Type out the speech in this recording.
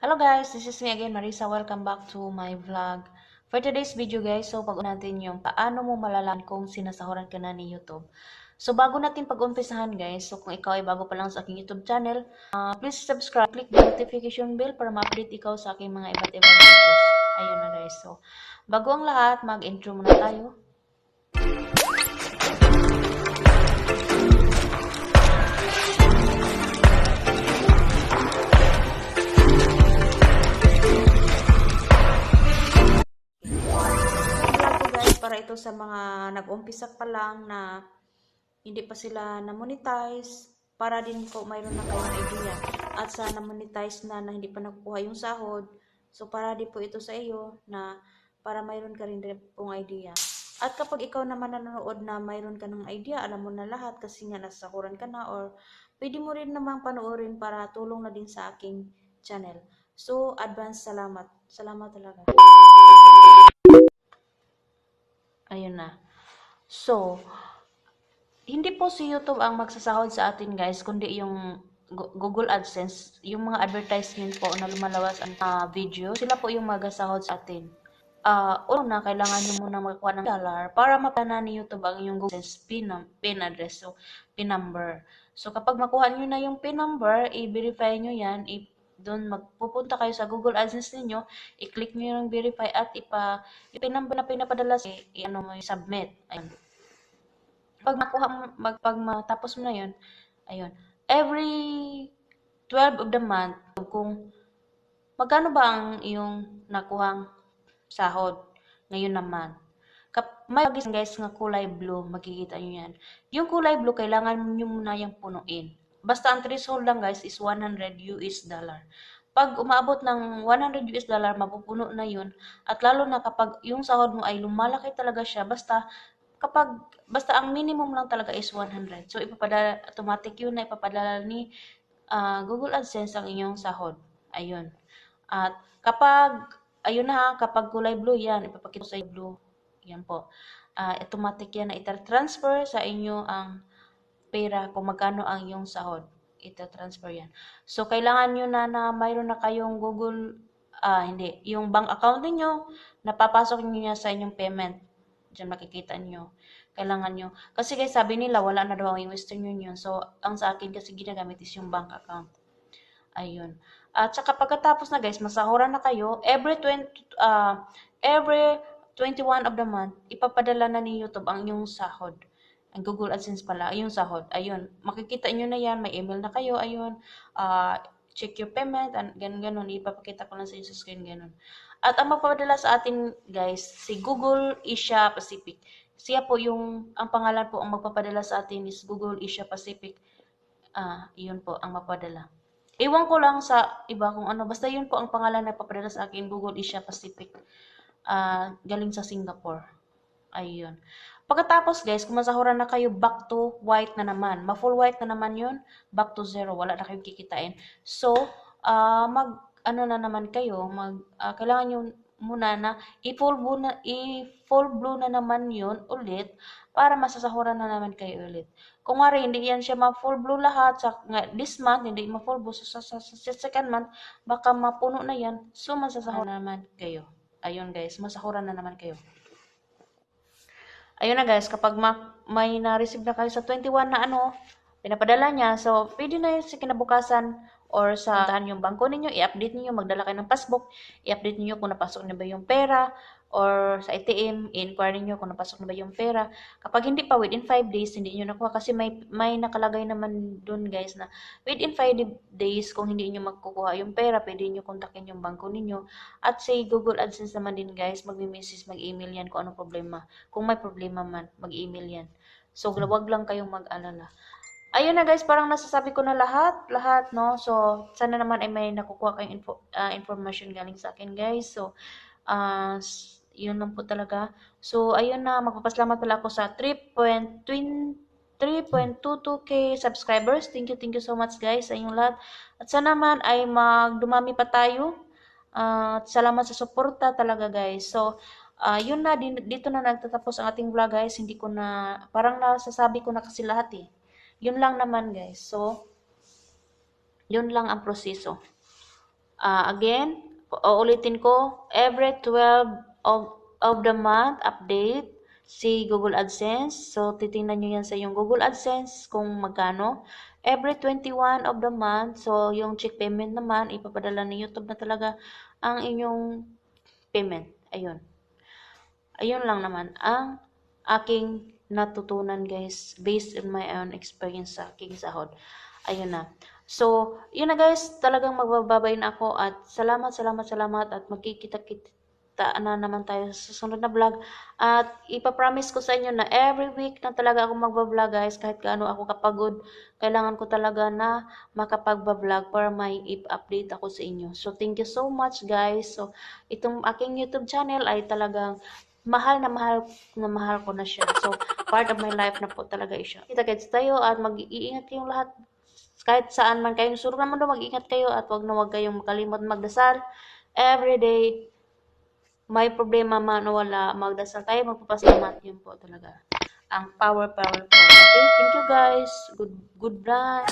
Hello guys, this is me again, Marisa. Welcome back to my vlog. For today's video guys, so pag natin yung paano mo malalaman kung sinasahuran ka na ni YouTube. So bago natin pag-umpisahan guys, so kung ikaw ay bago pa lang sa aking YouTube channel, uh, please subscribe, click the notification bell para ma-update ikaw sa aking mga iba't ibang videos. Ayun na guys. So bago ang lahat, mag-intro muna tayo. Para ito sa mga nag-umpisa pa lang na hindi pa sila na-monetize para din po mayroon na kayong idea. At sa na-monetize na na hindi pa nakukuha yung sahod so para din po ito sa iyo na para mayroon ka rin pong idea. At kapag ikaw naman nanonood na mayroon ka ng idea alam mo na lahat kasi nga nasahuran ka na or pwede mo rin namang panoorin para tulong na din sa aking channel. So advance salamat. Salamat talaga Ayun na. So, hindi po si YouTube ang magsasahod sa atin guys, kundi yung Google AdSense, yung mga advertisement po na lumalawas ang ah, video, sila po yung magsasahod sa atin. Ah, una, kailangan nyo muna makakuha ng dollar para mapana ni YouTube ang yung Google AdSense PIN, PIN address, so PIN number. So, kapag makuha nyo na yung PIN number, i-verify nyo yan, i- doon magpupunta kayo sa Google AdSense ninyo, i-click nyo yung verify at ipa, yung PIN number na pinapadala sa ano mo, submit. Ayun. Pag makuha mo, mag, pag matapos mo na yun, ayun, every 12 of the month, kung magkano ba ang iyong nakuhang sahod ngayon naman. Kap may guys nga kulay blue, makikita nyo yan. Yung kulay blue, kailangan nyo muna yung punuin. Basta ang threshold lang guys is 100 US dollar. Pag umabot ng 100 US dollar, mapupuno na yun. At lalo na kapag yung sahod mo ay lumalaki talaga siya, basta kapag basta ang minimum lang talaga is 100. So ipapadala automatic yun na ipapadala ni ah, Google AdSense ang inyong sahod. Ayun. At kapag ayun na kapag kulay blue yan, ipapakita sa blue. Yan po. Ah, automatic yan na ita-transfer sa inyo ang pera kung magkano ang iyong sahod. Ita-transfer yan. So kailangan nyo na na mayroon na kayong Google ah hindi, yung bank account niyo napapasok niyo yan sa inyong payment. Diyan makikita niyo. Kailangan nyo. Kasi guys, sabi nila, wala na daw yung Western Union. So, ang sa akin kasi ginagamit is yung bank account. Ayun. At saka pagkatapos na guys, masahuran na kayo, every 20, ah every 21 of the month, ipapadala na ni YouTube ang inyong sahod. Ang Google AdSense pala, yung sahod. Ayun. Makikita nyo na yan, may email na kayo, ayun. Ah, check your payment, and ganun, ganun. Ipapakita ko lang sa inyo sa screen, ganun. At ang magpapadala sa atin, guys, si Google Asia Pacific. Siya po yung, ang pangalan po ang magpapadala sa atin is Google Asia Pacific. Ah, yun po ang mapadala. Ewan ko lang sa iba kung ano, basta yun po ang pangalan na papadala sa akin, Google Asia Pacific. Ah, galing sa Singapore. Ayun. Pagkatapos guys, kung masahuran na kayo, back to white na naman. Ma-full white na naman yun, back to zero. Wala na kayong kikitain. So, ah mag, ano na naman kayo, mag, ah, kailangan nyo muna na i-full blue na, i-full blue na naman yun ulit para masasahuran na naman kayo ulit. Kung nga hindi yan siya ma-full blue lahat sa this month, hindi ma-full blue sa, sa, sa, sa second month, baka mapuno na yan, so masasahuran na naman kayo. Ayun guys, masahuran na naman kayo. Ayun na guys, kapag ma- may na-receive na kayo sa 21 na ano, pinapadala niya, so pwede na yun sa kinabukasan or sa saan yung bangko ninyo, i-update niyo magdala kayo ng passbook, i-update niyo kung napasok na ba yung pera, or sa ATM, i-inquire niyo kung napasok na ba yung pera. Kapag hindi pa, within 5 days, hindi niyo nakuha kasi may, may nakalagay naman dun guys na within 5 days, kung hindi niyo magkukuha yung pera, pwede niyo kontakin yung bangko ninyo. At sa Google AdSense naman din guys, mag-message, mag-email yan kung anong problema. Kung may problema man, mag-email yan. So, wag lang kayong mag-alala. Ayun na guys, parang nasasabi ko na lahat, lahat, no? So, sana naman ay may nakukuha kayong info, ah, information galing sa akin guys. So, s- yun lang po talaga. So, ayun na, magpapasalamat pala ako sa 3.22k subscribers. Thank you, thank you so much guys sa inyong lahat. At sana naman ay magdumami pa tayo. Ah, At salamat sa suporta talaga guys. So, ah yun na, dito na nagtatapos ang ating vlog guys. Hindi ko na, parang nasasabi ko na kasi lahat eh. Yun lang naman guys. So, yun lang ang proseso. Ah, again, uulitin ko, every 12 of, of the month update si Google AdSense. So, titingnan nyo yan sa yung Google AdSense kung magkano. Every 21 of the month, so yung check payment naman, ipapadala ni YouTube na talaga ang inyong payment. Ayun. Ayun lang naman ang aking natutunan guys based on my own experience sa aking sahod. Ayun na. So, yun na guys, talagang magbababay ako at salamat, salamat, salamat at magkikita-kita na naman tayo sa susunod na vlog. At ipapromise ko sa inyo na every week na talaga ako magbablog guys, kahit gaano ako kapagod, kailangan ko talaga na makapagbablog para may i-update ako sa inyo. So, thank you so much guys. So, itong aking YouTube channel ay talagang mahal na mahal na mahal ko na siya. So, part of my life na po talaga siya. Kita-kits tayo at mag-iingat kayong lahat kahit saan man kayong suro naman mag-ingat kayo at wag na wag kayong makalimot magdasal. Every day, may problema man o wala, magdasal tayo, magpapasalamat yun po talaga. Ang power, power po. Okay, thank you guys. Good, good night.